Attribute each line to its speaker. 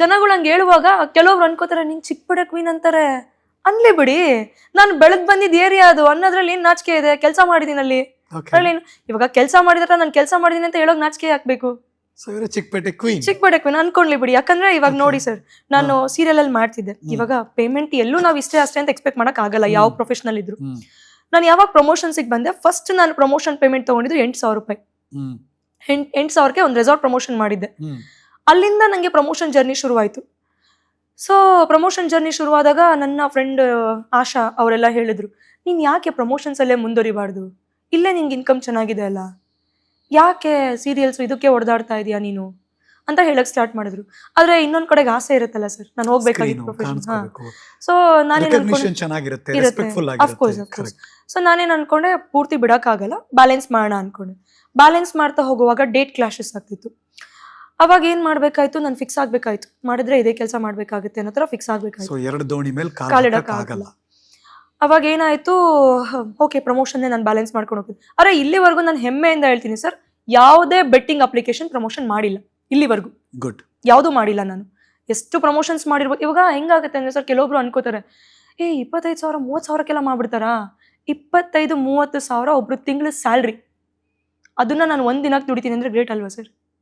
Speaker 1: ಜನಗಳು ಹಂಗೆ ಹೇಳುವಾಗ ಕೆಲವ್ರು ಅನ್ಕೋತಾರೆ ನಿಂಗೆ ಚಿಕ್ಕ ಬಡ ಕ್ವೀನ್ ಅಂತಾರೆ. ಅನ್ಲಿ ಬಿಡಿ ನಾನು ಬೆಳಗ್ ಬಂದಿದ್ ಏರಿಯಾ ಅದು ಅನ್ನೋದ್ರಲ್ಲಿ ಏನ್ ನಾಚಿಕೆ ಇದೆ? ಕೆಲಸ ಮಾಡಿದಿನಲ್ಲಿ ಇವಾಗ ಕೆಲಸ ಮಾಡಿದ್ರೆ ನಾನು ಕೆಲಸ ಮಾಡಿದೀನಿ ಅಂತ ಹೇಳೋಕ್ ನಾಚಿಕೆ ಹಾಕ್ಬೇಕು
Speaker 2: ಚಿಕ್ಕಪೇಟೆ ಕ್ವೀನ್
Speaker 1: ಚಿಕ್ಕಪೇಟೆ ಕ್ವೀನ್ ಅನ್ಕೊಂಡ್ಲಿ ಬಿಡಿ. ಯಾಕಂದ್ರೆ ಇವಾಗ ನೋಡಿ ಸರ್ ನಾನು ಸೀರಿಯಲ್ ಅಲ್ಲಿ ಮಾಡ್ತಿದ್ದೆ. ಇವಾಗ ಪೇಮೆಂಟ್ ಎಲ್ಲೂ ನಾವು ಇಷ್ಟೇ ಅಷ್ಟೇ ಅಂತ ಎಕ್ಸ್ಪೆಕ್ಟ್ ಮಾಡಕ್ ಆಗಲ್ಲ ಯಾವ ಪ್ರೊಫೆಷನಲ್ ಇದ್ರು. ನಾನು ಯಾವಾಗ ಪ್ರಮೋಷನ್ಸಿಗೆ ಬಂದೆ ಫಸ್ಟ್ ನಾನು ಪ್ರಮೋಷನ್ ಪೇಮೆಂಟ್ ತಗೊಂಡಿದ್ದು ಎಂಟು ಸಾವಿರ ರೂಪಾಯಿ. ಎಂಟು ಸಾವಿರಕ್ಕೆ ಒಂದು ರೆಸಾರ್ಟ್ ಪ್ರಮೋಷನ್ ಮಾಡಿದ್ದೆ. ಅಲ್ಲಿಂದ ನನಗೆ ಪ್ರಮೋಷನ್ ಜರ್ನಿ ಶುರುವಾಯಿತು. ಸೊ ಪ್ರಮೋಷನ್ ಜರ್ನಿ ಶುರುವಾದಾಗ ನನ್ನ ಫ್ರೆಂಡ್ ಆಶಾ ಅವರೆಲ್ಲ ಹೇಳಿದ್ರು ನೀನು ಯಾಕೆ ಪ್ರಮೋಷನ್ಸ್ ಅಲ್ಲೇ ಮುಂದುವರಿಬಾರ್ದು? ಇಲ್ಲೇ ನಿಂಗೆ ಇನ್ಕಮ್ ಚೆನ್ನಾಗಿದೆ ಅಲ್ಲ? ಯಾಕೆ ಸೀರಿಯಲ್ಸ್ ಇದಕ್ಕೆ ಹೊಡೆದಾಡ್ತಾ ಇದೀಯಾ ನೀನು? ಅಂತ ಹೇಳಕ್ ಸ್ಟಾರ್ಟ್ ಮಾಡಿದ್ರು. ಆದ್ರೆ ಇನ್ನೊಂದ್ ಕಡೆಗೆ ಆಸೆ ಇರುತ್ತಲ್ಲ ಸರ್ ನಾನು ಹೋಗ್ಬೇಕಾಗಿತ್ತು ಪ್ರೊಫೆಷನ್ ಸೊ ನಾನೇನ್. ಸೊ ನಾನೇನ್ ಅನ್ಕೊಂಡೆ ಪೂರ್ತಿ ಬಿಡಕ್ಕಾಗಲ್ಲ ಬ್ಯಾಲೆನ್ಸ್ ಮಾಡೋಣ ಅನ್ಕೊಂಡೆ. ಬ್ಯಾಲೆನ್ಸ್ ಮಾಡ್ತಾ ಹೋಗುವಾಗ ಡೇಟ್ ಕ್ಲಾಶಸ್ ಆಗ್ತಿತ್ತು. ಅವಾಗ ಏನ್ ಮಾಡ್ಬೇಕಾಯ್ತು? ನಾನು ಫಿಕ್ಸ್ ಆಗ್ಬೇಕಾಯ್ತು. ಮಾಡಿದ್ರೆ ಇದೇ ಕೆಲಸ ಮಾಡ್ಬೇಕಾಗುತ್ತೆ ಅನ್ನೋ ತರ ಫಿಕ್ಸ್ ಆಗ್ಬೇಕಾಯ್ತು.
Speaker 2: ಸೊ ಎರಡು ದೋಣಿ ಮೇಲೆ
Speaker 1: ಕಾಲಿಡಕ್ಕಾಗಲ್ಲ ಅವಾಗ ಏನಾಯ್ತು? ಓಕೆ ಪ್ರಮೋಷನ್ ನಾನು ಬ್ಯಾಲೆನ್ಸ್ ಮಾಡ್ಕೊಂಡು ಹೋಗ್ತೀನಿ. ಅರೆ ಇಲ್ಲಿವರೆಗೂ ನಾನು ಹೆಮ್ಮೆಯಿಂದ ಹೇಳ್ತೀನಿ ಸರ್ ಯಾವುದೇ ಬೆಟ್ಟಿಂಗ್ ಅಪ್ಲಿಕೇಶನ್ ಪ್ರಮೋಷನ್ ಮಾಡಿಲ್ಲ. ಇಲ್ಲಿವರೆಗೂ.
Speaker 2: ಗುಡ್
Speaker 1: ಯಾವುದೂ ಮಾಡಿಲ್ಲ ನಾನು. ಎಷ್ಟು ಪ್ರಮೋಷನ್ಸ್ ಮಾಡಿರ್ಬೋದು? ಇವಾಗ ಹೆಂಗಾಗುತ್ತೆ ಅಂದ್ರೆ ಸರ್ ಕೆಲವೊಬ್ರು ಅನ್ಕೋತಾರೆ ಏ ಇಪ್ಪತ್ತೈದು ಸಾವಿರ ಮೂವತ್ತು ಸಾವಿರಕ್ಕೆಲ್ಲ ಮಾಡ್ಬಿಡ್ತಾರಾ? ಇಪ್ಪತ್ತೈದು ಮೂವತ್ತು ಸಾವಿರ ಒಬ್ರು ತಿಂಗಳ ಸ್ಯಾಲ್ರಿ ಅದನ್ನ ನಾನು ಒಂದು ದಿನಕ್ಕೆ ದುಡಿತೀನಿ ಅಂದ್ರೆ ಗ್ರೇಟ್ ಅಲ್ವಾ ಸರ್?